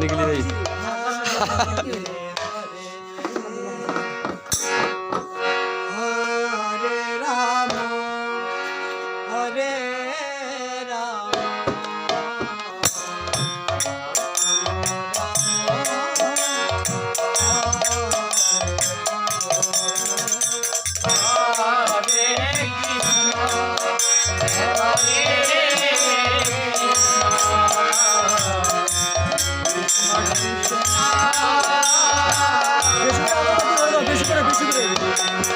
निकली नहीं করে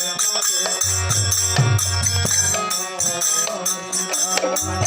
বেশি করে আগে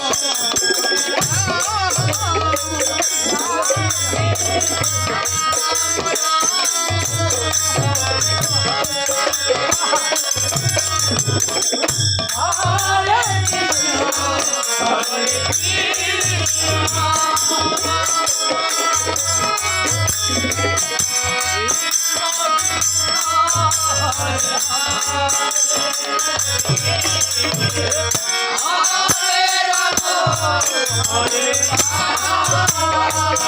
Oh, Hare Rama Hare Rama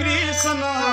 Krishna